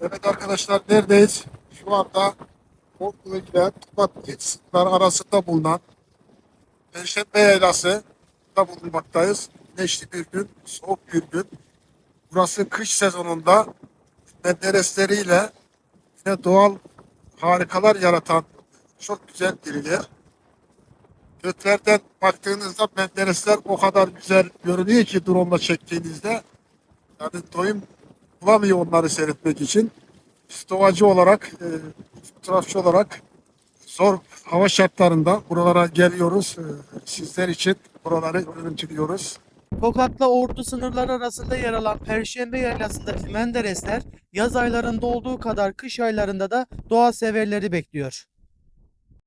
Evet arkadaşlar neredeyiz? Şu anda Boklu ile Tubat sınırları arasında bulunan Perşembe Yaylası da bulunmaktayız. Güneşli bir gün, soğuk bir gün. Burası kış sezonunda menderesleriyle yine doğal harikalar yaratan çok güzel bir yer. Göklerden baktığınızda menderesler o kadar güzel görünüyor ki drone çektiğinizde. Yani doyum bulamıyor onları seyretmek için. Doğacı olarak, e, fotoğrafçı olarak zor hava şartlarında buralara geliyoruz. E, sizler için buraları görüntülüyoruz. Tokat'la Ordu sınırları arasında yer alan Perşembe Yaylası'ndaki Menderesler yaz aylarında olduğu kadar kış aylarında da doğa severleri bekliyor.